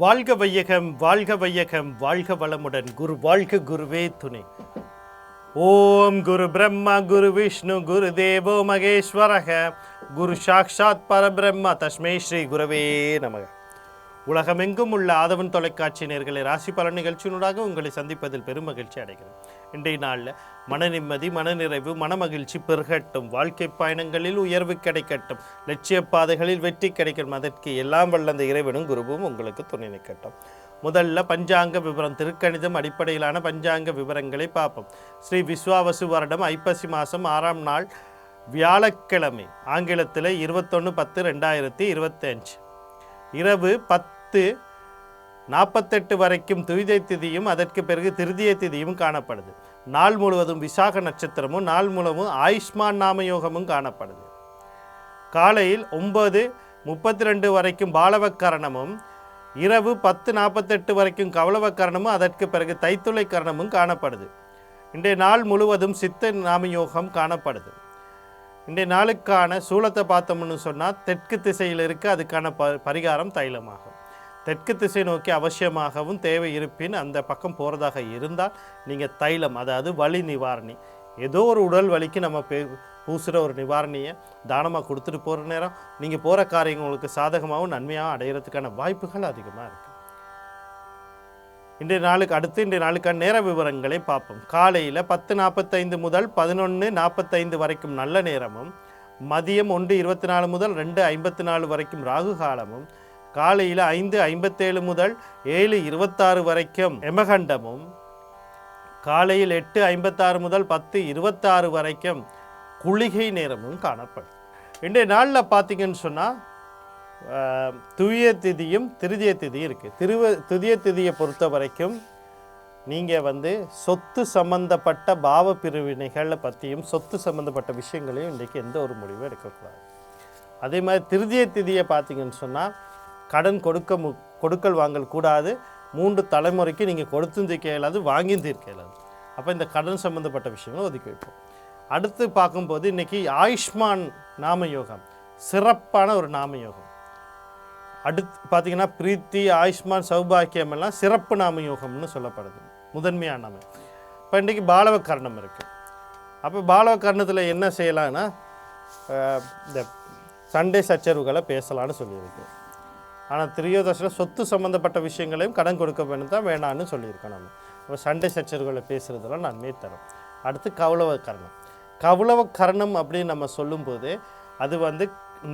வாழ்க வையகம் வாழ்க வையகம் வாழ்க வளமுடன். குரு வாழ்க குருவே துணை. ஓம் குரு பிரம்மா குரு விஷ்ணு குரு தேவோ மகேஸ்வரக. குரு சாக்ஷாத் பரபிரம்மா தஸ்மே ஸ்ரீ குரவே நமக. உலகமெங்கும் உள்ள ஆதவன் தொலைக்காட்சி நேர்களை ராசி பலன் நிகழ்ச்சியினூடாக உங்களை சந்திப்பதில் பெரும் மகிழ்ச்சி அடைகிறேன். இன்றைய நாளில் மன நிம்மதி மனநிறைவு மனமகிழ்ச்சி பெருகட்டும். வாழ்க்கை பயணங்களில் உயர்வு கிடைக்கட்டும். லட்சிய பாதைகளில் வெற்றி கிடைக்கட்டும். அதற்கு எல்லாம் வல்லந்த இறைவனும் குருவும் உங்களுக்கு துணை நிற்கட்டும். முதல்ல பஞ்சாங்க விவரம் திருக்கணிதம் அடிப்படையிலான பஞ்சாங்க விவரங்களை பார்ப்போம். ஸ்ரீ விஸ்வாவசு வருடம் ஐப்பசி மாதம் ஆறாம் நாள் வியாழக்கிழமை ஆங்கிலத்தில் இருபத்தொன்று பத்து ரெண்டாயிரத்தி இருபத்தஞ்சு. இரவு பத்து நாற்பத்தெட்டு வரைக்கும் துவிதை திதியும் அதற்கு பிறகு திருதிய திதியும் காணப்படுது. நாள் முழுவதும் விசாக நட்சத்திரமும் நாள் முழுவதும் ஆயுஷ்மான் நாம யோகமும் காணப்படுது. காலையில் ஒம்பது முப்பத்தி ரெண்டு வரைக்கும் பாலவக்கரணமும் இரவு பத்து நாற்பத்தெட்டு வரைக்கும் கவலவக்கரணமும் அதற்கு பிறகு தைத்துளை கரணமும் காணப்படுது. இன்றைய நாள் முழுவதும் சித்த நாமயோகம் காணப்படுது. இன்றைய நாளுக்கான சூலத்தை பார்த்தோம்னு சொன்னால் தெற்கு திசையில் இருக்க அதுக்கான ப பரிகாரம் தைலமாகும். தெற்கு திசை நோக்கி அவசியமாகவும் தேவை இருப்பின் அந்த பக்கம் போகிறதாக இருந்தால் நீங்கள் தைலம் அதாவது வலி நிவாரணி. ஏதோ ஒரு உடல் வலிக்கு நம்ம பே பூசுகிற ஒரு நிவாரணியை தானமாக கொடுத்துட்டு போகிற நேரம் நீங்கள் போகிற காரியங்கள் உங்களுக்கு சாதகமாகவும் நன்மையாகவும் அடையிறதுக்கான வாய்ப்புகள் அதிகமாக இருக்குது இன்றைய நாளுக்கு அடுத்து இன்றைய நாளுக்கான நேர விவரங்களை பார்ப்போம். காலையில் பத்து நாற்பத்தைந்து முதல் பதினொன்று நாற்பத்தைந்து வரைக்கும் நல்ல நேரமும் மதியம் ஒன்று இருபத்தி நாலு முதல் ரெண்டு ஐம்பத்தி நாலு வரைக்கும் ராகு காலமும் காலையில் ஐந்து ஐம்பத்தேழு முதல் ஏழு இருபத்தாறு வரைக்கும் எமகண்டமும் காலையில் எட்டு ஐம்பத்தாறு முதல் பத்து இருபத்தாறு வரைக்கும் குளிகை நேரமும் காணப்படும். இன்றைய நாளில் பார்த்தீங்கன்னு சொன்னால் துவிய திதியும் திருதிய திதியும் இருக்குது திருவ துதிய திதியை பொறுத்த வரைக்கும் நீங்கள் வந்து சொத்து சம்பந்தப்பட்ட பாவ பிரிவினைகளை பற்றியும் சொத்து சம்பந்தப்பட்ட விஷயங்களையும் இன்றைக்கு எந்த ஒரு முடிவும் எடுக்கக்கூடாது. அதே மாதிரி திருதிய திதியை பார்த்தீங்கன்னு சொன்னால் கடன் கொடுக்க மு கொடுக்கல் வாங்கல் கூடாது. மூன்று தலைமுறைக்கு நீங்கள் கொடுத்தும் தீர்க்க இயலாது வாங்கியும் தீர்க்க இயலாது அப்போ இந்த கடன் சம்மந்தப்பட்ட விஷயங்களை ஒதுக்கி வைப்போம். அடுத்து பார்க்கும்போது இன்றைக்கி ஆயுஷ்மான் நாம யோகம் சிறப்பான ஒரு நாம யோகம் அடுத்து பார்த்தீங்கன்னா பிரீத்தி ஆயுஷ்மான் சௌபாக்கியம் எல்லாம் சிறப்பு நாம யோகம்னு சொல்லப்படுது. முதன்மையான நாம. இப்போ இன்றைக்கி பாலவ கர்ணம் இருக்குது அப்போ பாலவ கர்ணத்தில் என்ன செய்யலாம்னா இந்த சண்டே சச்சரவுகளை பேசலாம்னு சொல்லியிருக்கு. ஆனால் திரியோதசில் சொத்து சம்மந்தப்பட்ட விஷயங்களையும் கடன் கொடுக்க வேண்டும் தான் வேணான்னு சொல்லியிருக்கோம் நம்ம இப்போ சண்டை சச்சரவுகளை பேசுகிறதெல்லாம் நன்மை தரும். அடுத்து கவுளவ கரணம். கவுளவ கரணம் அப்படின்னு நம்ம சொல்லும்போது அது வந்து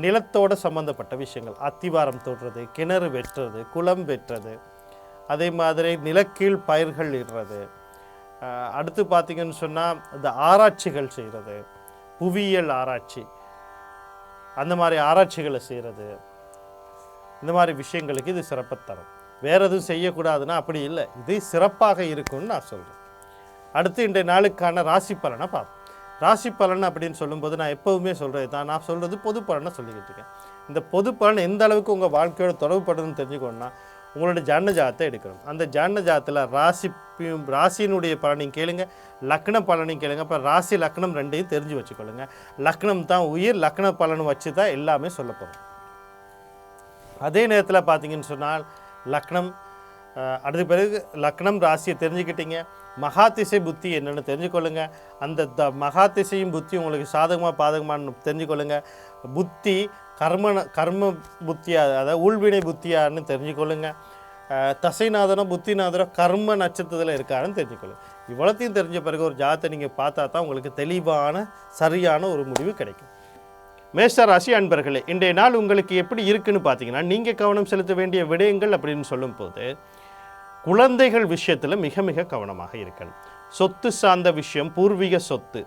நிலத்தோடு சம்மந்தப்பட்ட விஷயங்கள். அத்திவாரம் தொடுறது கிணறு வெட்டுறது குளம் வெட்டுறது அதே மாதிரி நிலக்கீழ் பயிர்கள் இடுறது. அடுத்து பார்த்திங்கன்னு சொன்னால் இந்த ஆராய்ச்சிகள் செய்கிறது புவியியல் ஆராய்ச்சி. அந்த மாதிரி ஆராய்ச்சிகளை செய்கிறது இந்த மாதிரி விஷயங்களுக்கு இது சிறப்பை தரும். வேறு எதுவும் செய்யக்கூடாதுன்னா அப்படி இல்லை. இது சிறப்பாக இருக்கும்னு நான் சொல்கிறேன் அடுத்து இன்றைய நாளுக்கான ராசி பலனை பார்ப்போம். ராசி பலன் அப்படின்னு சொல்லும்போது நான் எப்போவுமே சொல்கிறது தான். நான் சொல்கிறது பொது பலனை சொல்லிக்கிட்டு இருக்கேன். இந்த பொது பலன் எந்த அளவுக்கு உங்கள் வாழ்க்கையோட தொடர்புப்படுதுன்னு தெரிஞ்சுக்கணும்னா உங்களோட ஜான எடுக்கணும். அந்த ஜான ஜாதத்தில் ராசி ராசியினுடைய பலனையும் கேளுங்க. லக்ன பலனையும் கேளுங்க. அப்போ ராசி லக்னம் ரெண்டையும் தெரிஞ்சு வச்சுக்கொள்ளுங்க. லக்னம் தான் உயிர் லக்ன பலன் வச்சு தான் எல்லாமே சொல்ல போகிறோம் அதே நேரத்தில் பார்த்தீங்கன்னு சொன்னால் லக்னம் அடுத்த பிறகு லக்னம் ராசியை தெரிஞ்சுக்கிட்டீங்க. மகாதிசை புத்தி என்னென்னு தெரிஞ்சுக்கொள்ளுங்க. அந்த த மகாதிசையும் புத்தி உங்களுக்கு சாதகமாக பாதகமானு தெரிஞ்சுக்கொள்ளுங்க. புத்தி கர்ம கர்ம புத்தியாக அதாவது உள்வினை புத்தியான்னு தெரிஞ்சுக்கொள்ளுங்க. தசைநாதனோ புத்திநாதனோ கர்ம நட்சத்திரத்தில் இருக்காருன்னு தெரிஞ்சுக்கொள்ளுங்க. இவ்வளோத்தையும் தெரிஞ்ச பிறகு ஒரு ஜாதத்தை நீங்கள் பார்த்தா தான் உங்களுக்கு தெளிவான சரியான ஒரு முடிவு கிடைக்கும். மேஷ ராசி அன்பர்களே இன்றைய நாள் உங்களுக்கு எப்படி இருக்குன்னு பார்த்தீங்கன்னா நீங்கள் கவனம் செலுத்த வேண்டிய விடயங்கள் அப்படின்னு சொல்லும்போது குழந்தைகள் விஷயத்தில் மிக மிக கவனமாக இருக்கணும். சொத்து சார்ந்த விஷயம் பூர்வீக சொத்து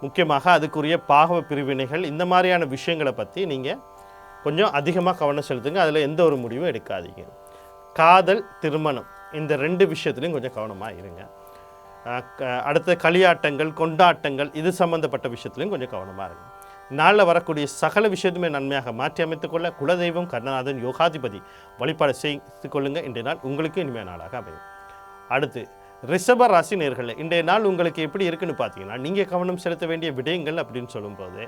முக்கியமாக அதுக்குரிய பாகவ பிரிவினைகள் இந்த மாதிரியான விஷயங்களை பற்றி நீங்கள் கொஞ்சம் அதிகமாக கவனம் செலுத்துங்க. அதில் எந்த ஒரு முடிவும் எடுக்காதீங்க. காதல் திருமணம் இந்த ரெண்டு விஷயத்துலையும் கொஞ்சம் கவனமாக இருங்க. க- அடுத்த களியாட்டங்கள் கொண்டாட்டங்கள் இது சம்மந்தப்பட்ட விஷயத்துலையும் கொஞ்சம் கவனமாக இருங்க. நாளில் வரக்கூடிய சகல விஷயத்துமே நன்மையாக மாற்றி அமைத்துக்கொள்ள குலதெய்வம் கர்ணநாதன் யோகாதிபதி வழிபாடு செய்து கொள்ளுங்கள் இன்றைய நாள் உங்களுக்கு இனிமையான நாளாக அமையும். அடுத்து ரிஷப ராசி நேர்களே இன்றைய நாள் உங்களுக்கு எப்படி இருக்குன்னு பார்த்தீங்கன்னா நீங்கள் கவனம் செலுத்த வேண்டிய விடயங்கள் அப்படின்னு சொல்லும்போது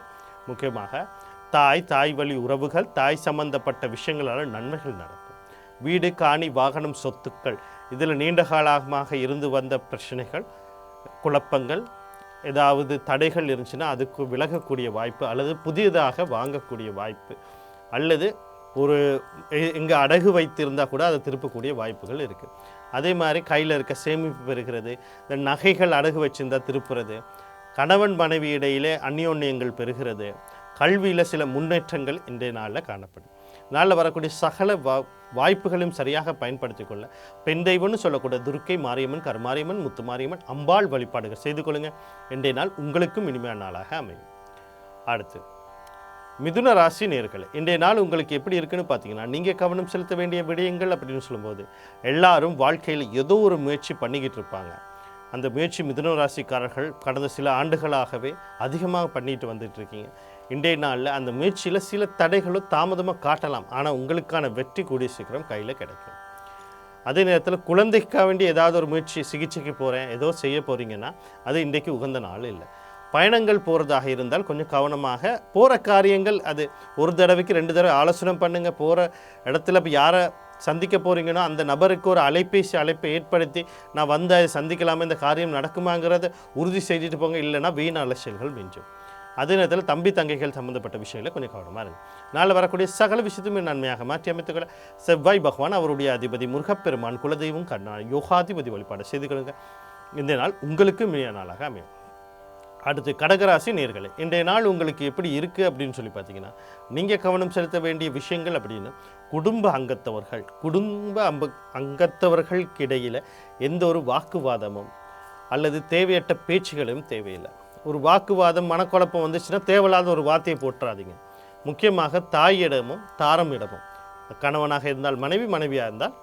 முக்கியமாக தாய் தாய் வழி உறவுகள் தாய் சம்பந்தப்பட்ட விஷயங்களால் நன்மைகள் நடக்கும். வீடு காணி வாகனம் சொத்துக்கள் இதில் நீண்ட காலமாக இருந்து வந்த பிரச்சனைகள் குழப்பங்கள் ஏதாவது தடைகள் இருந்துச்சுன்னா அதுக்கு விலகக்கூடிய வாய்ப்பு அல்லது புதியதாக வாங்கக்கூடிய வாய்ப்பு. அல்லது ஒரு இங்கே அடகு வைத்திருந்தால் கூட அதை திருப்பக்கூடிய வாய்ப்புகள் இருக்குது அதே மாதிரி கையில் இருக்க சேமிப்பு பெறுகிறது இந்த நகைகள் அடகு வச்சிருந்தால் திருப்புறது கணவன் மனைவி இடையிலே அந்யோன்யங்கள் பெறுகிறது கல்வியில் சில முன்னேற்றங்கள் இன்றைய நாளில் காணப்படும். நாளில் வரக்கூடிய சகல வா வாய்ப்புகளையும் சரியாக பயன்படுத்திக் கொள்ள பெண் தெய்வம்னு சொல்லக்கூடிய துர்க்கை மாரியம்மன் கருமாரியம்மன் முத்துமாரியம்மன் அம்பாள் வழிபாடுகள் செய்து கொள்ளுங்க. இன்றைய நாள் உங்களுக்கும் இனிமையான நாளாக அமையும். அடுத்து மிதுன ராசி நேர்களை இன்றைய நாள் உங்களுக்கு எப்படி இருக்குன்னு பார்த்தீங்கன்னா நீங்கள் கவனம் செலுத்த வேண்டிய விடயங்கள் அப்படின்னு சொல்லும்போது எல்லாரும் வாழ்க்கையில் ஏதோ ஒரு முயற்சி பண்ணிக்கிட்டு இருப்பாங்க. அந்த முயற்சி மிதுன ராசிக்காரர்கள் கடந்த சில ஆண்டுகளாகவே அதிகமாக பண்ணிட்டு வந்துட்டு இருக்கீங்க. இன்றைய நாளில் அந்த முயற்சியில் சில தடைகளும் தாமதமாக காட்டலாம். ஆனால் உங்களுக்கான வெற்றி கூடிய சீக்கிரம் கையில் கிடைக்கும். அதே நேரத்தில் குழந்தைக்காக வேண்டி ஏதாவது ஒரு முயற்சி சிகிச்சைக்கு போகிறேன் ஏதோ செய்ய போகிறீங்கன்னா அது இன்றைக்கு உகந்த நாள் இல்லை. பயணங்கள் போகிறதாக இருந்தால் கொஞ்சம் கவனமாக போகிற காரியங்கள் அது ஒரு தடவைக்கு ரெண்டு தடவை ஆலோசனை பண்ணுங்கள் போகிற இடத்துல இப்போ யாரை சந்திக்க போகிறீங்கன்னா அந்த நபருக்கு ஒரு அலைபேசி அழைப்பை ஏற்படுத்தி நான் வந்து அதை சந்திக்கலாமா இந்த காரியம் நடக்குமாங்கிறத உறுதி செய்துட்டு போங்க. இல்லைன்னா வீண் அலட்சியல்கள் மிஞ்சும். அதே நேரத்தில் தம்பி தங்கைகள் சம்மந்தப்பட்ட விஷயங்களை கொஞ்சம் கவனமாக இருங்க. நாளில் வரக்கூடிய சகல விஷயத்தையுமே நன்மையாக மாற்றி அமைத்துக்கொள்ள செவ்வாய் பகவான் அவருடைய அதிபதி முருகப்பெருமான் குலதெய்வம் கண்ணா யோகாதிபதி வழிபாடு செய்து கொள்ளுங்க. இந்த நாள் உங்களுக்கு மிக நாளாக அமையும். அடுத்து கடகராசி நேர்களை இன்றைய நாள் உங்களுக்கு எப்படி இருக்குது அப்படின்னு சொல்லி பார்த்தீங்கன்னா நீங்கள் கவனம் செலுத்த வேண்டிய விஷயங்கள் அப்படின்னு குடும்ப அங்கத்தவர்கள் குடும்ப அம்ப அங்கத்தவர்களுக்கிடையில் எந்த ஒரு வாக்குவாதமும் அல்லது தேவையற்ற பேச்சுகளும் தேவையில்லை. ஒரு வாக்குவாதம் மனக்குழப்பம் வந்துச்சுன்னா தேவையில்லாத ஒரு வார்த்தையை போட்டுறாதீங்க முக்கியமாக தாயிடமும் தாரம் இடமும் கணவனாக இருந்தால் மனைவி மனைவியாக இருந்தால்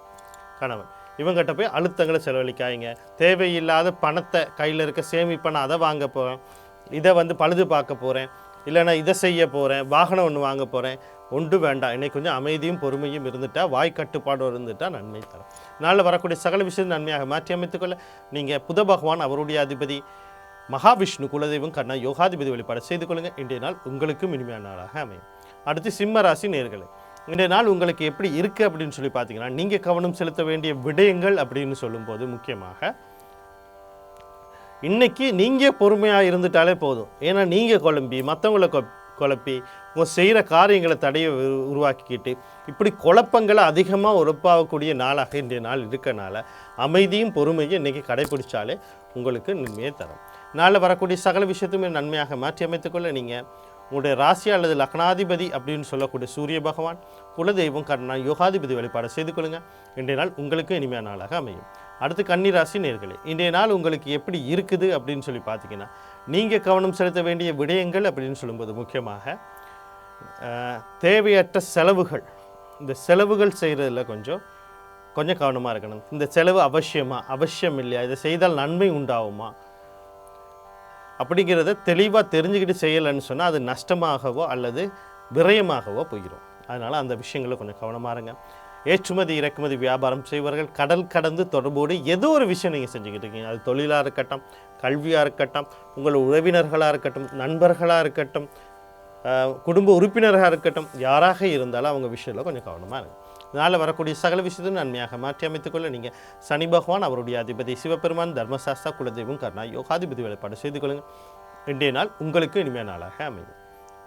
கணவன். இவங்ககிட்ட போய் அழுத்தங்களை செலவழிக்காதீங்க. தேவையில்லாத பணத்தை கையில் இருக்க சேமிப்பை நான் அதை வாங்க போகிறேன் இதை வந்து பழுது பார்க்க போகிறேன் இல்லைன்னா இதை செய்ய போகிறேன் வாகனம் ஒன்று வாங்க போகிறேன் ஒன்று வேண்டாம். இன்னைக்கு கொஞ்சம் அமைதியும் பொறுமையும் இருந்துட்டால் வாய் கட்டுப்பாடும் இருந்துட்டால் நன்மை தரும். நாளில் வரக்கூடிய சகல விஷயம் நன்மையாக மாற்றி அமைத்துக்கொள்ள நீங்கள் புத பகவான் அவருடைய அதிபதி மகாவிஷ்ணு குலதெய்வம் கண்ணா யோகாதிபதி வழிபாடு செய்து கொள்ளுங்கள் இன்றைய நாள் உங்களுக்கும் இனிமையான நாளாக அமையும். அடுத்து சிம்ம ராசி நேர்களே. இன்றைய நாள் உங்களுக்கு எப்படி இருக்குது அப்படின்னு சொல்லி பார்த்தீங்கன்னா நீங்கள் கவனம் செலுத்த வேண்டிய விடயங்கள் அப்படின்னு சொல்லும்போது முக்கியமாக இன்றைக்கி நீங்கள் பொறுமையாக இருந்துட்டாலே போதும். ஏன்னா நீங்கள் குழம்பி மற்றவங்கள கொ குழப்பி உங்கள் செய்கிற காரியங்களை தடையை உருவாக்கிக்கிட்டு இப்படி குழப்பங்களை அதிகமாக உறப்பாகக்கூடிய நாளாக இன்றைய நாள் இருக்கனால அமைதியும் பொறுமையும் இன்றைக்கி கடைபிடிச்சாலே உங்களுக்கு நன்மையை தரும். நாளில் வரக்கூடிய சகல விஷயத்தையுமே நன்மையாக மாற்றி அமைத்துக்கொள்ள நீங்கள் உங்களுடைய ராசி அல்லது லக்னாதிபதி அப்படின்னு சொல்லக்கூடிய சூரிய பகவான் குலதெய்வம் கர்ணா யோகாதிபதி வழிபாடு செய்து கொள்ளுங்கள் இன்றைய நாள் உங்களுக்கு இனிமையான நாளாக அமையும். அடுத்து கன்னி ராசி நேர்களே இன்றைய நாள் உங்களுக்கு எப்படி இருக்குது அப்படின்னு சொல்லி பார்த்தீங்கன்னா நீங்கள் கவனம் செலுத்த வேண்டிய விடயங்கள் அப்படின்னு சொல்லும்போது முக்கியமாக தேவையற்ற செலவுகள். இந்த செலவுகள் செய்கிறதுல கொஞ்சம் கொஞ்சம் கவனமாக இருக்கணும். இந்த செலவு அவசியமா? அவசியம் இல்லையா? இதை செய்தால் நன்மை உண்டாகுமா? அப்படிங்கிறத தெளிவாக தெரிஞ்சுக்கிட்டு செய்யலைன்னு சொன்னால் அது நஷ்டமாகவோ அல்லது விரயமாகவோ போயிடும் அதனால் அந்த விஷயங்களை கொஞ்சம் கவனமாக இருங்க. ஏற்றுமதி இறக்குமதி வியாபாரம் செய்வர்கள் கடல் கடந்து தொடர்போடு ஏதோ ஒரு விஷயம் நீங்கள் செஞ்சுக்கிட்டு இருக்கீங்க. அது தொழிலாக இருக்கட்டும் கல்வியாக இருக்கட்டும் உங்கள் உறவினர்களாக இருக்கட்டும் நண்பர்களாக இருக்கட்டும் குடும்ப உறுப்பினராக இருக்கட்டும் யாராக இருந்தாலும் அவங்க விஷயத்தில் கொஞ்சம் கவனமாக இருங்க. இதனால் வரக்கூடிய சகல விஷயத்தையும் நன்மையாக மாற்றி அமைத்துக்கொள்ள நீங்கள் சனி பகவான் அவருடைய அதிபதி சிவபெருமான் தர்மசாஸ்தா குலதெய்வம் கர்ணா யோகாதிபதி வேலைப்பாடு செய்து கொள்ளுங்கள். இன்றைய நாள் உங்களுக்கு இனிமையான நாளாக அமையும்.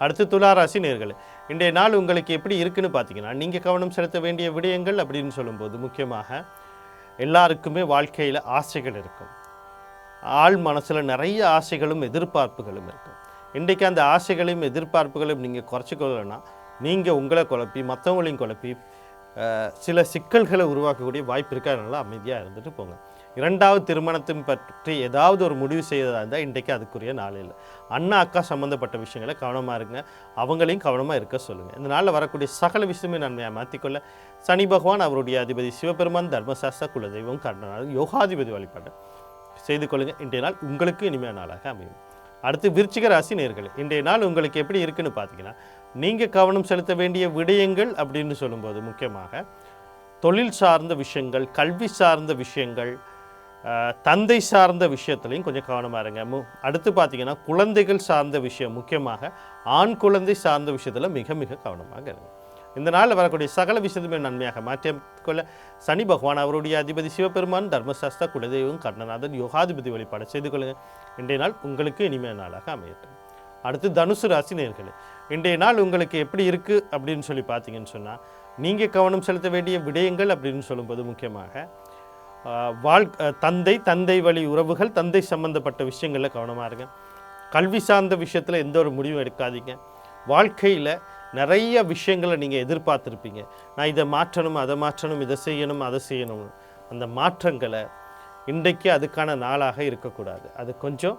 அடுத்து துளாராசி நேர்கள் இன்றைய நாள் உங்களுக்கு எப்படி இருக்குன்னு பார்த்தீங்கன்னா நீங்கள் கவனம் செலுத்த வேண்டிய விடயங்கள் அப்படின்னு சொல்லும்போது முக்கியமாக எல்லாருக்குமே வாழ்க்கையில் ஆசைகள் இருக்கும். ஆள் மனசில் நிறைய ஆசைகளும் எதிர்பார்ப்புகளும் இருக்கும். இன்றைக்கு அந்த ஆசைகளையும் எதிர்பார்ப்புகளையும் நீங்கள் குறைச்சிக்கொள்ளனா நீங்கள் உங்களை குழப்பி மற்றவங்களையும் குழப்பி சில சிக்கல்களை உருவாக்கக்கூடிய வாய்ப்பு இருக்கா? நல்லா அமைதியாக இருந்துட்டு போங்க. இரண்டாவது திருமணத்தின் பற்றி ஏதாவது ஒரு முடிவு செய்ததாக இருந்தால் இன்றைக்கு அதுக்குரிய நாள் இல்லை. அண்ணா அக்கா சம்மந்தப்பட்ட விஷயங்களை கவனமாக இருங்க. அவங்களையும் கவனமாக இருக்க சொல்லுங்கள் இந்த நாளில் வரக்கூடிய சகல விஷயமே நன்மையாக மாற்றிக்கொள்ள சனி பகவான் அவருடைய அதிபதி சிவபெருமான் தர்மசாஸ்திர குலதெய்வம் கண்டனால் யோகாதிபதி வழிபாடு செய்து கொள்ளுங்கள் இன்றைய நாள் உங்களுக்கு இனிமையான நாளாக அமையும். அடுத்து விருச்சிக ராசி நேர்கள் இன்றைய நாள் உங்களுக்கு எப்படி இருக்குன்னு பார்த்தீங்கன்னா நீங்கள் கவனம் செலுத்த வேண்டிய விடயங்கள் அப்படின்னு சொல்லும்போது முக்கியமாக தொழில் சார்ந்த விஷயங்கள் கல்வி சார்ந்த விஷயங்கள் தந்தை சார்ந்த விஷயத்துலையும் கொஞ்சம் கவனமாக இருங்க. மு அடுத்து பார்த்தீங்கன்னா குழந்தைகள் சார்ந்த விஷயம் முக்கியமாக ஆண் குழந்தை சார்ந்த விஷயத்தில் மிக மிக கவனமாக இருங்க. இந்த நாளில் வரக்கூடிய சகல விஷயத்துமே நன்மையாக மாற்றிக்கொள்ள சனி பகவான் அவருடைய அதிபதி சிவபெருமான் தர்மசாஸ்தா குலதெய்வம் கர்ணநாதன் யோகாதிபதி வழிபாடு செய்து கொள்ளுங்கள் இன்றைய நாள் உங்களுக்கு இனிமையான நாளாக அமையட்டும். அடுத்து தனுசு ராசி நேர்களே இன்றைய நாள் உங்களுக்கு எப்படி இருக்குது அப்படின்னு சொல்லி பார்த்தீங்கன்னு சொன்னால் நீங்கள் கவனம் செலுத்த வேண்டிய விடயங்கள் அப்படின்னு சொல்லும்போது முக்கியமாக வாழ் தந்தை தந்தை வழி உறவுகள் தந்தை சம்பந்தப்பட்ட விஷயங்களில் கவனமாக இருங்க. கல்வி சார்ந்த விஷயத்தில் எந்த ஒரு முடிவும் எடுக்காதீங்க. வாழ்க்கையில் நிறைய விஷயங்களை நீங்கள் எதிர்பார்த்துருப்பீங்க. நான் இதை மாற்றணும் அதை மாற்றணும் இதை செய்யணும் அதை செய்யணும் அந்த மாற்றங்களை இன்றைக்கு அதுக்கான நாளாக இருக்கக்கூடாது. அது கொஞ்சம்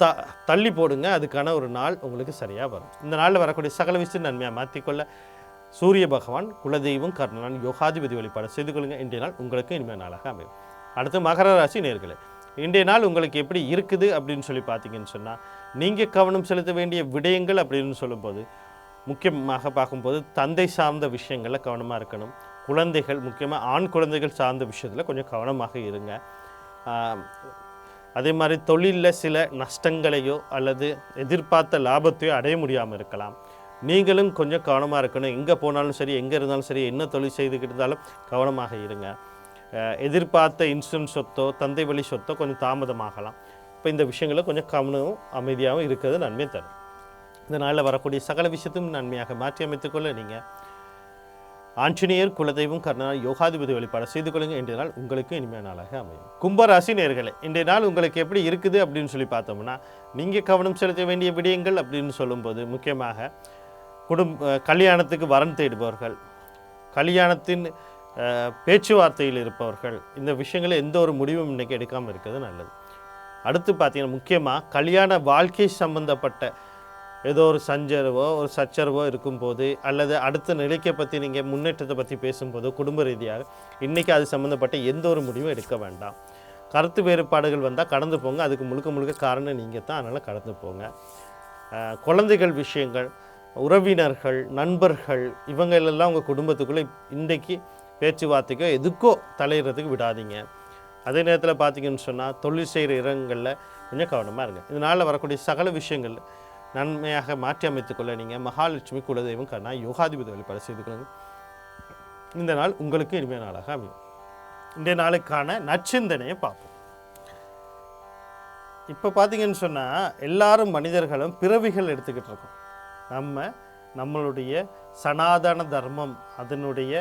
த தள்ளி போடுங்க அதுக்கான ஒரு நாள் உங்களுக்கு சரியாக வரும். இந்த நாளில் வரக்கூடிய சகல விஷயம் நன்மையாக மாற்றிக்கொள்ள சூரிய பகவான் குலதெய்வம் கர்ணன் யோகாதிபதி வழிபாடு செய்து கொள்ளுங்கள் இன்றைய நாள் உங்களுக்கு இனிமேல் நாளாக அமையும். அடுத்து மகர ராசி நேர்களே இன்றைய நாள் உங்களுக்கு எப்படி இருக்குது அப்படின்னு சொல்லி பார்த்தீங்கன்னு சொன்னால் நீங்கள் கவனம் செலுத்த வேண்டிய விடயங்கள் அப்படின்னு சொல்லும்போது முக்கியமாக பார்க்கும்போது தந்தை சார்ந்த விஷயங்களில் கவனமாக இருக்கணும். குழந்தைகள் முக்கியமாக ஆண் குழந்தைகள் சார்ந்த விஷயத்தில் கொஞ்சம் கவனமாக இருங்க. அதே மாதிரி தொழிலில் சில நஷ்டங்களையோ அல்லது எதிர்பார்த்த லாபத்தையோ அடைய முடியாமல் இருக்கலாம். நீங்களும் கொஞ்சம் கவனமாக இருக்கணும். எங்கே போனாலும் சரி எங்கே இருந்தாலும் சரி என்ன தொழில் செய்துக்கிட்டு இருந்தாலும் கவனமாக இருங்க. எதிர்பார்த்த இன்சூரன்ஸ் சொத்தோ தந்தை வழி சொத்தோ கொஞ்சம் தாமதமாகலாம். இப்போ இந்த விஷயங்களில் கொஞ்சம் கவனமும் அமைதியாகவும் இருக்கிறது நன்மை தரும். இந்த நாளில் வரக்கூடிய சகல விஷயத்தையும் நன்மையாக மாற்றி அமைத்துக்கொள்ள நீங்கள் ஆஞ்சநேயர் குலதெய்வம் கர்ணனால் யோகாதிபதி வழிபாடு செய்து கொள்ளுங்க இன்றைய நாள் உங்களுக்கு இனிமையான நாளாக அமையும். கும்பராசி நேர்களை இன்றைய நாள் உங்களுக்கு எப்படி இருக்குது அப்படின்னு சொல்லி பார்த்தோம்னா நீங்கள் கவனம் செலுத்த வேண்டிய விடயங்கள் அப்படின்னு சொல்லும்போது முக்கியமாக குடும்ப கல்யாணத்துக்கு வரன் தேடுபவர்கள் கல்யாணத்தின் பேச்சுவார்த்தையில் இருப்பவர்கள் இந்த விஷயங்களை எந்த ஒரு முடிவும் இன்றைக்கி எடுக்காமல் இருக்கிறது நல்லது. அடுத்து பார்த்தீங்கன்னா முக்கியமாக கல்யாண வாழ்க்கை சம்பந்தப்பட்ட ஏதோ ஒரு சஞ்சரவோ ஒரு சச்சரவோ இருக்கும்போது அல்லது அடுத்த நிலைக்கை பற்றி நீங்கள் முன்னேற்றத்தை பற்றி பேசும்போது குடும்ப ரீதியாக இன்றைக்கி அது சம்மந்தப்பட்ட எந்த ஒரு முடிவும் எடுக்க வேண்டாம். கருத்து வேறுபாடுகள் வந்தால் கடந்து போங்க. அதுக்கு முழுக்க முழுக்க காரணம் நீங்கள் தான். அதனால் கடந்து போங்க. குழந்தைகள் விஷயங்கள் உறவினர்கள் நண்பர்கள் இவங்களெல்லாம் உங்கள் குடும்பத்துக்குள்ளே இன்றைக்கு பேச்சுவார்த்தைக்கோ எதுக்கோ தலையிடுறதுக்கு விடாதீங்க. அதே நேரத்தில் பார்த்தீங்கன்னு சொன்னால் தொழில் செய்கிற இடங்களில் கொஞ்சம் கவனமாக இருங்க. இதனால் வரக்கூடிய சகல விஷயங்கள் நன்மையாக மாற்றி அமைத்துக்கொள்ள நீங்கள் மகாலட்சுமி குலதெய்வம் கண்ணா யோகாதிபதி வழிபாடு செய்து கொள்ளுங்கள். இந்த நாள் உங்களுக்கு இனிமையான நாளாக அமையும். இந்த நாளுக்கான நச்சிந்தனையை பார்ப்போம். இப்போ பார்த்தீங்கன்னு சொன்னால் எல்லாரும் மனிதர்களும் பிறவிகள் எடுத்துக்கிட்டு இருக்கோம். நம்ம நம்மளுடைய சனாதன தர்மம் அதனுடைய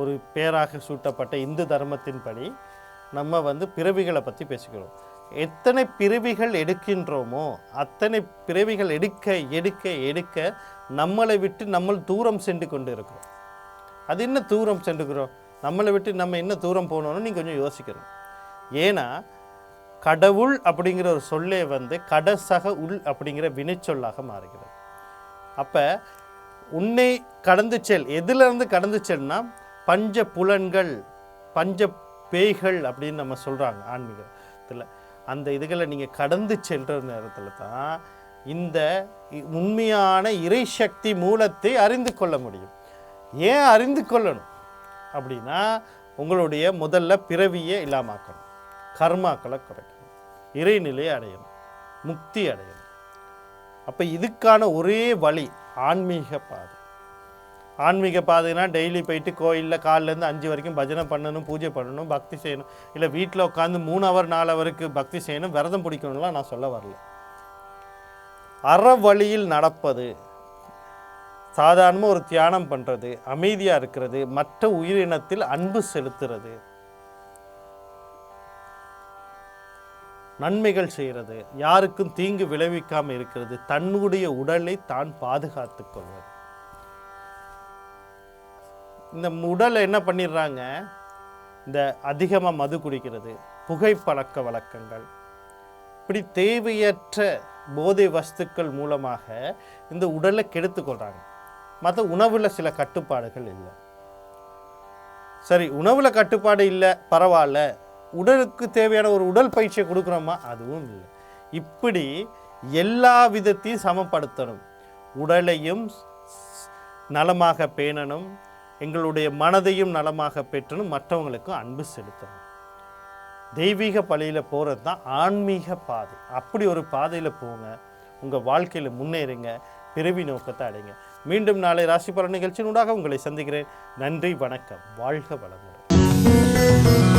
ஒரு பேராக சூட்டப்பட்ட இந்து தர்மத்தின்படி நம்ம வந்து பிறவிகளை பற்றி பேசிக்கிறோம். எத்தனை பிறவிகள் எடுக்கின்றோமோ அத்தனை பிறவிகள் எடுக்க எடுக்க எடுக்க நம்மளை விட்டு நம்ம தூரம் சென்று கொண்டு இருக்கிறோம் அது என்ன தூரம் சென்றுக்கிறோம் நம்மளை விட்டு நம்ம என்ன தூரம் போகணும்னு நீங்கள் கொஞ்சம் யோசிக்கணும். ஏன்னா கடவுள் அப்படிங்கிற ஒரு சொல்லே வந்து கடசக உள் அப்படிங்கிற வினைச்சொல்லாக மாறுகிறது. அப்போ உன்னை கடந்து செல். எதுலேருந்து கடந்து செல்னா பஞ்ச புலன்கள் பஞ்ச பேய்கள் அப்படின்னு நம்ம சொல்கிறாங்க ஆன்மீகத்தில். அந்த இதுகளை நீங்கள் கடந்து செல்கிற நேரத்தில் தான் இந்த உண்மையான இறை சக்தி மூலத்தை அறிந்து கொள்ள முடியும். ஏன் அறிந்து கொள்ளணும்? அப்படின்னா உங்களுடைய முதல்ல பிறவியே இல்லாமாக்கணும். கர்மாக்களை குறைக்கணும். இறைநிலையை அடையணும். முக்தி அடையணும். அப்போ இதுக்கான ஒரே வழி ஆன்மீக பாதை. ஆன்மீக பாதைனா டெய்லி போயிட்டு கோயிலில் காலிலேருந்து அஞ்சு வரைக்கும் பஜனை பண்ணணும் பூஜை பண்ணணும் பக்தி செய்யணும். இல்லை வீட்டில் உட்காந்து மூணு அவர் நாலு அவருக்கு பக்தி செய்யணும் விரதம் பிடிக்கணும்லாம் நான் சொல்ல வரல. அற வழியில் நடப்பது சாதாரணமாக ஒரு தியானம் பண்ணுறது அமைதியாக இருக்கிறது மற்ற உயிரினத்தில் அன்பு செலுத்துறது நன்மைகள் செய்கிறது யாருக்கும் தீங்கு விளைவிக்காமல் இருக்கிறது தன்னுடைய உடலை தான் பாதுகாத்து கொள்வது. இந்த உடலை என்ன பண்ணிடுறாங்க? இந்த அதிகமாக மது குடிக்கிறது புகைப்பழக்க வழக்கங்கள். இப்படி தேவையற்ற போதை வஸ்துக்கள் மூலமாக இந்த உடலை கெடுத்துக்கொள்கிறாங்க மற்ற உணவில் சில கட்டுப்பாடுகள் இல்லை. சரி உணவில் கட்டுப்பாடு இல்லை பரவாயில்ல உடலுக்கு தேவையான ஒரு உடல் பயிற்சியை கொடுக்குறோமா? அதுவும் இல்லை. இப்படி எல்லா விதத்தையும் சமப்படுத்தணும். உடலையும் நலமாக பேணணும். எங்களுடைய மனதையும் நலமாக பெற்றணும் மற்றவங்களுக்கும் அன்பு செலுத்தணும். தெய்வீக பழியில் போகிறது தான் ஆன்மீக பாதை. அப்படி ஒரு பாதையில் போங்க. உங்கள் வாழ்க்கையில் முன்னேறுங்க. பிறவி நோக்கத்தை அடைங்க. மீண்டும் நாளை ராசி பலன் நிகழ்ச்சியினூடாக உங்களை சந்திக்கிறேன். நன்றி வணக்கம். வாழ்க வளமுடன்.